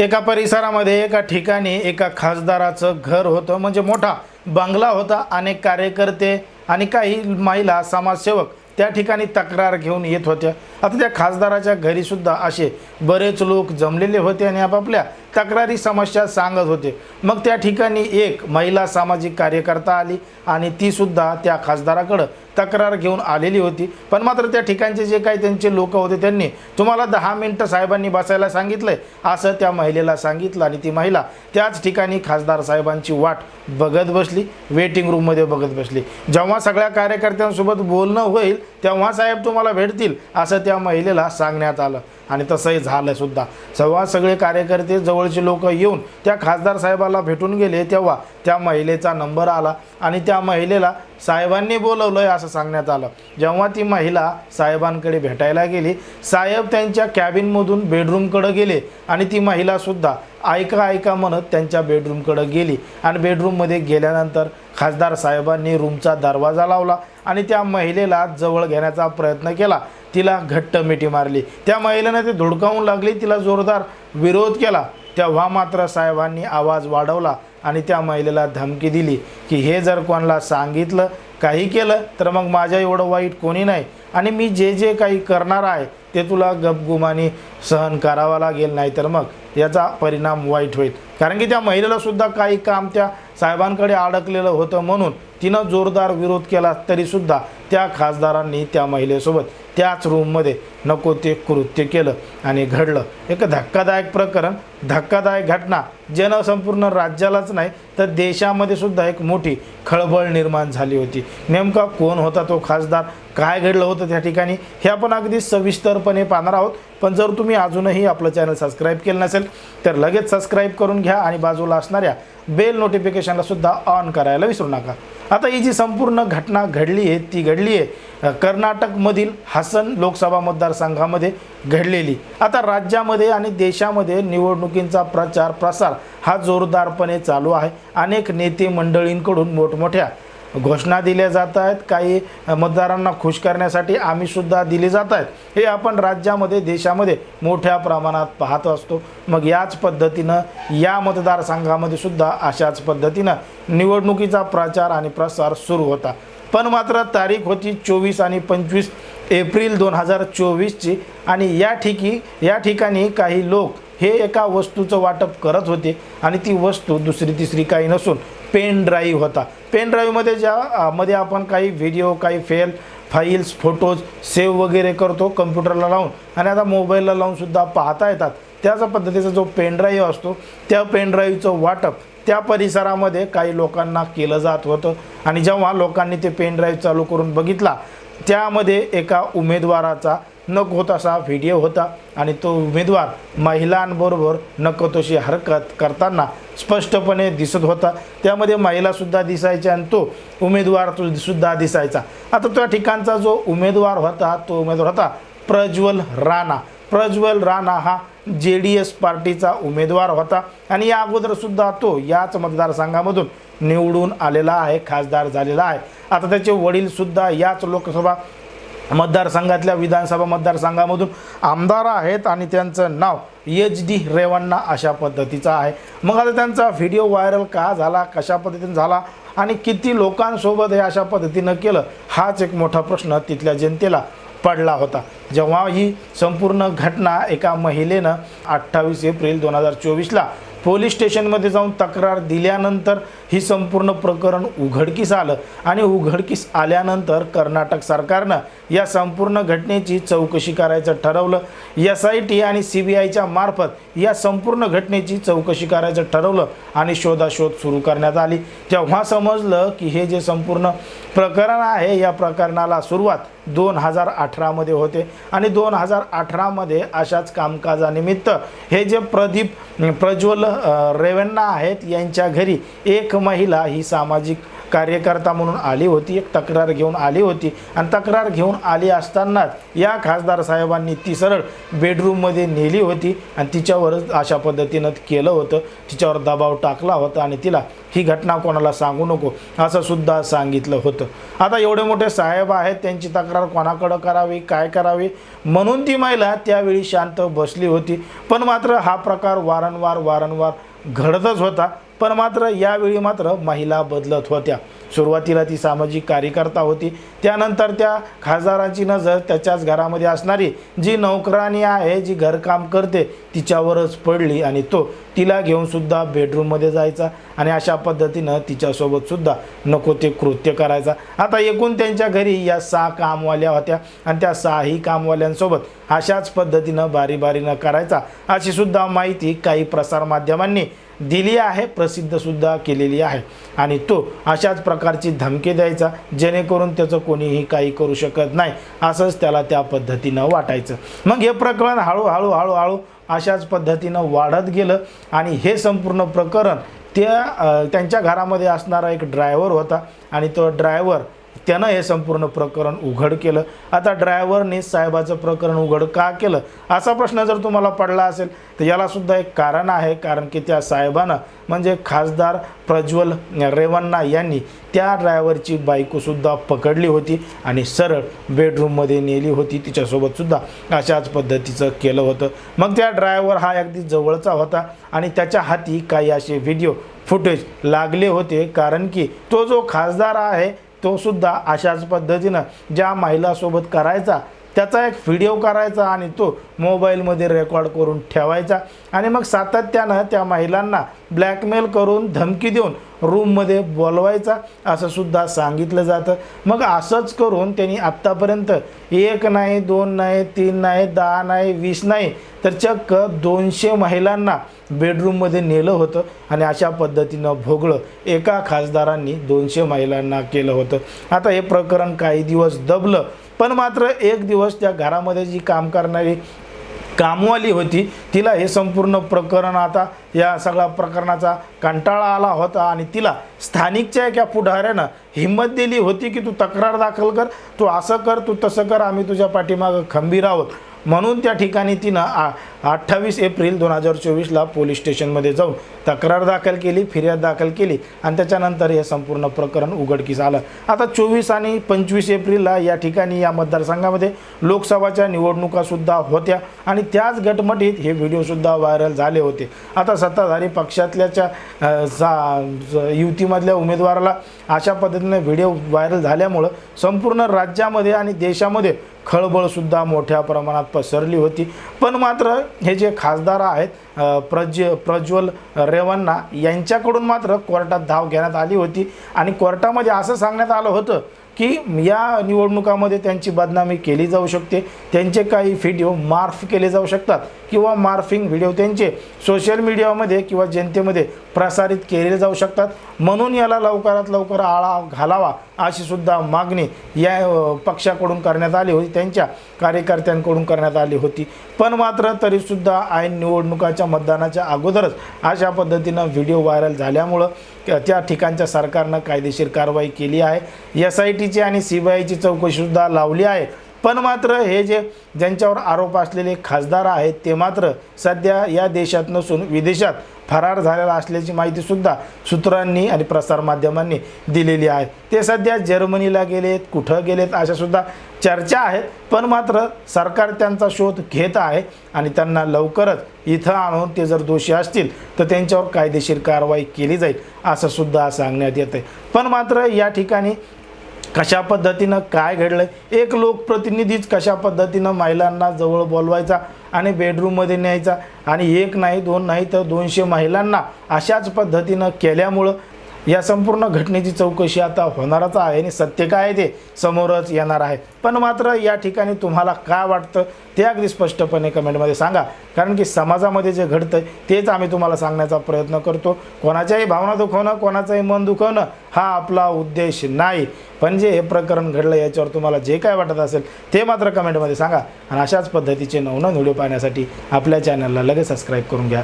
एका परिसरामध्ये एका ठिकाणी एका खासदाराचं घर होतं म्हणजे मोठा बंगला होता. अनेक कार्यकर्ते आणि काही महिला समाजसेवक त्या ठिकाणी तक्रार घेऊन येत होत्या. आता त्या खासदाराच्या घरीसुद्धा असे बरेच लोक जमलेले होते आणि आपापल्या तक्रारी समस्या सांगत होते. मग त्या ठिकाणी एक महिला सामाजिक कार्यकर्ता आली आणि तीसुद्धा त्या खासदाराकडं तक्रार घेऊन आलेली होती. पण मात्र त्या ठिकाणचे जे काही त्यांचे लोक होते त्यांनी तुम्हाला दहा मिनटं साहेबांनी बसायला सांगितलंय. असं त्या महिलेला सांगितलं आणि ती महिला त्याच ठिकाणी खासदार साहेबांची वाट बघत बसली वेटिंग रूममध्ये बघत बसली. जेव्हा सगळ्या कार्यकर्त्यांसोबत बोलणं होईल तेव्हा साहेब तुम्हाला भेटतील असं त्या महिलेला सांगण्यात आलं. आणि तसंही झालं सुद्धा. जेव्हा सगळे कार्यकर्ते जवळचे लोक येऊन त्या खासदार साहेबाला भेटून गेले तेव्हा त्या महिलेचा नंबर आला आणि त्या महिलेला साहेबांनी बोलवलं आहे असं सांगण्यात आलं. जेव्हा ती महिला साहेबांकडे भेटायला गेली साहेब त्यांच्या कॅबिनमधून बेडरूमकडं गेले आणि ती महिलासुद्धा ऐका ऐका म्हणत त्यांच्या बेडरूमकडं गेली आणि बेडरूममध्ये गेल्यानंतर खासदार साहेबांनी रूमचा दरवाजा लावला आणि त्या महिलेला जवळ घेण्याचा प्रयत्न केला. तिला घट्ट मिठी मारली. त्या महिलेनं ते धुडकावून लागली तिला जोरदार विरोध केला. तेव्हा मात्र साहेबांनी आवाज वाढवला आणि त्या महिलेला धमकी दिली की हे जर कोणाला सांगितलं काही केलं तर मग माझ्या एवढं वाईट कोणी नाही. आणि मी जे जे काही करणार आहे ते तुला गपगुमानी सहन करावा लागेल नाही तर मग याचा परिणाम वाईट होईल. कारण की त्या महिलेलासुद्धा काही काम त्या साहेबांकडे अडकलेलं होतं म्हणून तिनं जोरदार विरोध केला तरीसुद्धा त्या खासदारांनी त्या महिलेसोबत त्याच रूममध्ये नको ते कृत्य केलं आणि घडलं. एक धक्कादायक प्रकरण धक्कादायक घटना. जन संपूर्ण राज्यालाच नाही तर देशामध्ये सुद्धा एक मोठी खळबळ निर्माण झाली होती. नेमका कोण होता तो खासदार काय घडलं होतं त्या ठिकाणी हे आपण अगदी सविस्तरपणे पाहणार आहोत. पण जर तुम्ही अजूनही आपलं चॅनल सबस्क्राईब केलं नसेल तर लगेच सबस्क्राईब करून घ्या आणि बाजूला असणाऱ्या बेल नोटिफिकेशनला सुद्धा ऑन करायला विसरू नका. आता ही जी संपूर्ण घटना घडली आहे ती घडली आहे कर्नाटकमधील हसन लोकसभा मतदारसंघामध्ये घडलेली. आता राज्यामध्ये आणि देशामध्ये निवडणुकींचा प्रचार प्रसार हा जोरदारपणे चालू आहे. अनेक नेते मंडळींकडून मोठमोठ्या घोषणा दिल्या जात आहेत. काही मतदारांना खुश करण्यासाठी आम्हीसुद्धा दिले जात आहेत. हे आपण राज्यामध्ये देशामध्ये मोठ्या प्रमाणात पाहत असतो. मग याच पद्धतीनं या मतदारसंघामध्ये सुद्धा अशाच पद्धतीनं निवडणुकीचा प्रचार आणि प्रसार सुरू होता. पण मात्र तारीख होती चोवीस आणि पंचवीस एप्रिल दोन हजार चोवीसची. आणि या ठिकी या ठिकाणी काही लोक हे एका वस्तूचं वाटप करत होते आणि ती वस्तू दुसरी तिसरी काही नसून पेन ड्राईव्ह होता. पेन ड्राईव्हमध्ये ज्या मध्ये आपण काही व्हिडिओ काही फेल फाईल्स फोटोज सेव्ह वगैरे करतो कम्प्युटरला लावून. आणि आता मोबाईलला लावूनसुद्धा पाहता येतात. त्याच पद्धतीचा जो पेन ड्राईव्ह असतो त्या पेन ड्राईव्हचं वाटप त्या परिसरामध्ये काही लोकांना केलं जात होतं. आणि जेव्हा लोकांनी ते पेन ड्राईव्ह चालू करून बघितला त्यामध्ये एका उमेदवाराचा नक होत असा व्हिडिओ होता. आणि तो उमेदवार महिलांबरोबर नको तशी हरकत करताना स्पष्टपणे दिसत होता. त्यामध्ये महिलासुद्धा दिसायच्या आणि तो उमेदवार तो सुद्धा दिसायचा. आता त्या ठिकाणचा जो उमेदवार होता तो उमेदवार होता प्रज्वल राणा. प्रज्वल राणा हा जे डी एस पार्टीचा उमेदवार होता. आणि या अगोदरसुद्धा तो याच मतदारसंघामधून निवडून आलेला आहे खासदार झालेला आहे. आता त्याचे वडीलसुद्धा याच लोकसभा मतदारसंघातल्या विधानसभा मतदारसंघामधून आमदार आहेत आणि त्यांचं नाव एच डी रेवण्णा अशा पद्धतीचं आहे. मग आता त्यांचा व्हिडिओ व्हायरल का झाला कशा पद्धतीने झाला आणि किती लोकांसोबत हे अशा पद्धतीनं केलं हाच एक मोठा प्रश्न तिथल्या जनतेला पडला होता. जेव्हा ही संपूर्ण घटना एका महिलेनं अठ्ठावीस एप्रिल दोन हजार चोवीसला पोलीस स्टेशनमध्ये जाऊन तक्रार दिल्यानंतर ही संपूर्ण प्रकरण उघडकीस आलं. आणि उघडकीस आल्यानंतर कर्नाटक सरकारनं या संपूर्ण घटनेची चौकशी करायचं ठरवलं. एस आय टी आणि सी बी आयच्या मार्फत या संपूर्ण घटनेची चौकशी करायचं ठरवलं आणि शोधाशोध सुरू करण्यात आली. तेव्हा समजलं की हे जे संपूर्ण प्रकरण आहे या प्रकरणाला सुरुवात दोन हजार अठरामध्ये होते. आणि दोन हजार अठरामध्ये अशाच कामकाजानिमित्त हे जे प्रदीप प्रज्वल रेवण्णा आहेत यांच्या घरी. एक महिला ही सामाजिक कार्यकर्ता म्हणून आली होती एक तक्रार घेऊन आली होती. आणि तक्रार घेऊन आली असतानाच या खासदार साहेबांनी ती सरळ बेडरूममध्ये नेली होती आणि तिच्यावरच अशा पद्धतीनं केलं होतं. तिच्यावर दबाव टाकला होता आणि तिला ही घटना कोणाला सांगू नको असं सुद्धा सांगितलं होतं. आता एवढे मोठे साहेब आहेत त्यांची तक्रार कोणाकडं करावी काय करावी? म्हणून ती महिला त्यावेळी शांत बसली होती. पण मात्र हा प्रकार वारंवार वारंवार घडतच होता. पण मात्र यावेळी मात्र महिला बदलत होत्या. सुरुवातीला ती सामाजिक कार्यकर्ता होती. त्यानंतर त्या खासदारांची नजर त्याच्याच घरामध्ये असणारी जी नोकराणी आहे जी घरकाम करते तिच्यावरच पडली आणि तो तिला घेऊनसुद्धा बेडरूममध्ये जायचा आणि अशा पद्धतीनं तिच्यासोबतसुद्धा नको ते कृत्य करायचा. आता एकूण त्यांच्या घरी या सहा कामवाल्या होत्या आणि त्या सहाही कामवाल्यांसोबत अशाच पद्धतीनं बारी बारीनं करायचा अशी सुद्धा माहिती काही प्रसारमाध्यमांनी दिली आहे प्रसिद्धसुद्धा केलेली आहे. आणि तो अशाच प्रकारची धमकी द्यायचा जेणेकरून त्याचं कोणीही काही करू शकत नाही. असंच त्याला त्या पद्धतीनं वाटायचं. मग हे प्रकरण हळूहळू हळूहळू अशाच पद्धतीनं वाढत गेलं. आणि हे संपूर्ण प्रकरण त्या त्यांच्या घरामध्ये असणारा एक ड्रायव्हर होता. आणि तो ड्रायव्हर त्यानं हे संपूर्ण प्रकरण उघड केलं. आता ड्रायव्हरने साहेबाचं प्रकरण उघड का केलं? असा प्रश्न जर तुम्हाला पडला असेल तर यालासुद्धा एक कारण आहे. कारण की त्या साहेबानं म्हणजे खासदार प्रज्वल रेवन्ना यांनी त्या ड्रायव्हरची बायकोसुद्धा पकडली होती आणि सरळ बेडरूममध्ये नेली होती. तिच्यासोबतसुद्धा अशाच पद्धतीचं केलं होतं. मग त्या ड्रायव्हर हा अगदी जवळचा होता आणि त्याच्या हाती काही असे व्हिडिओ फुटेज लागले होते. कारण की तो जो खासदार आहे तो सुद्धा अशाच पद्धतीनं ज्या महिलासोबत करायचा त्याचा एक व्हिडिओ करायचा आणि तो मोबाईलमध्ये रेकॉर्ड करून ठेवायचा. आणि मग सातत्यानं त्या महिलांना ब्लॅकमेल करून धमकी देऊन रूममध्ये बोलवायचा असं सुद्धा सांगितलं जातं. मग असंच करून त्यांनी आत्तापर्यंत एक नाही दोन नाही तीन नाही दहा नाही वीस नाही तर चक्क दोनशे महिलांना बेडरूममध्ये नेलं होतं. आणि अशा पद्धतीनं भोगळं एका खासदारांनी दोनशे महिलांना केलं होतं. आता हे प्रकरण काही दिवस दबलं पण मात्र एक दिवस त्या घरामध्ये जी काम करणारी कामवाली होती तिला हे संपूर्ण प्रकरण आता या सगळ्या प्रकरणाचा कंटाळा आला होता आणि तिला स्थानिकच्या एका पुढाऱ्यानं हिंमत दिली होती की तू तक्रार दाखल कर तू असं कर तू तसं कर आम्ही तुझ्या पाठीमागं खंबीर आहोत. म्हणून त्या ठिकाणी तिनं आ अठ्ठावीस एप्रिल दोन हजार चोवीसला पोलीस स्टेशनमध्ये जाऊन तक्रार दाखल केली फिर्याद दाखल केली आणि त्याच्यानंतर हे संपूर्ण प्रकरण उघडकीस आलं. आता चोवीस आणि पंचवीस एप्रिलला या ठिकाणी या मतदारसंघामध्ये लोकसभाच्या निवडणुकासुद्धा होत्या आणि त्याच गटमटीत हे व्हिडिओसुद्धा व्हायरल झाले होते. आता सत्ताधारी पक्षातल्याच्या सा युतीमधल्या उमेदवाराला अशा पद्धतीने व्हिडिओ व्हायरल झाल्यामुळं संपूर्ण राज्यामध्ये आणि देशामध्ये खळबळसुद्धा मोठ्या प्रमाणात पसरली होती. पण मात्र हे जे खासदार आहेत प्रज प्रज्वल रेवन्ना यांच्याकडून मात्र कोर्टात धाव घेण्यात आली होती. आणि कोर्टामध्ये असं सांगण्यात आलं होतं की या निवडणुकामध्ये त्यांची बदनामी केली जाऊ शकते. त्यांचे काही व्हिडिओ मार्फ केले जाऊ शकतात किंवा मार्फिंग व्हिडिओ त्यांचे सोशल मीडियामध्ये किंवा जनतेमध्ये प्रसारित केले जाऊ शकतात. म्हणून याला लवकरात लवकर आळा घालावा अशी सुद्धा मागणी या पक्षाकडून करण्यात आली होती. त्यांच्या कार्यकर्त्यांकडून करण्यात आली होती. पण मात्र तरीसुद्धा ऐन निवडणुकाच्या मतदानाच्या अगोदरच अशा पद्धतीनं व्हिडिओ व्हायरल झाल्यामुळं त्या- ठिकाणच्या सरकारनं कायदेशीर कारवाई केली आहे. एस आय टीची आणि सी बी आयची चौकशीसुद्धा लावली आहे. पण मात्र हे जे ज्यांच्यावर आरोप असलेले खासदार आहेत ते मात्र सध्या या देशात नसून विदेशात फरार झालेला असल्याची माहितीसुद्धा सूत्रांनी आणि प्रसारमाध्यमांनी दिलेली आहे. ते सध्या जर्मनीला गेलेत कुठं गेलेत अशासुद्धा चर्चा आहेत पण मात्र सरकार त्यांचा शोध घेत आहे आणि त्यांना लवकरच इथं आणून ते जर दोषी असतील तर त्यांच्यावर कायदेशीर कारवाई केली जाईल असंसुद्धा सांगण्यात येतं आहे पण मात्र या ठिकाणी कशा पद्धतीनं काय घडलं एक लोकप्रतिनिधीच कशा पद्धतीनं महिलांना जवळ बोलवायचा आणि बेडरूममध्ये न्यायचा? आणि एक नाही दोन नाही तर दोनशे महिलांना अशाच पद्धतीनं केल्यामुळं या संपूर्ण घटनेची चौकशी आता होणारच आहे आणि सत्य काय आहे ते समोरच येणार आहे. पण मात्र या ठिकाणी तुम्हाला काय वाटतं ते अगदी स्पष्टपणे कमेंटमध्ये सांगा. कारण की समाजामध्ये जे घडतं तेच आम्ही तुम्हाला सांगण्याचा प्रयत्न करतो. कोणाच्याही भावना दुखवणं कोणाचंही मन दुखवणं हा आपला उद्देश नाही. पण जे हे प्रकरण घडलं याच्यावर तुम्हाला जे काय वाटत असेल ते मात्र कमेंटमध्ये सांगा. आणि अशाच पद्धतीचे नवनवीन व्हिडिओ पाहण्यासाठी आपल्या चॅनलला लगेच सबस्क्राईब करून घ्या.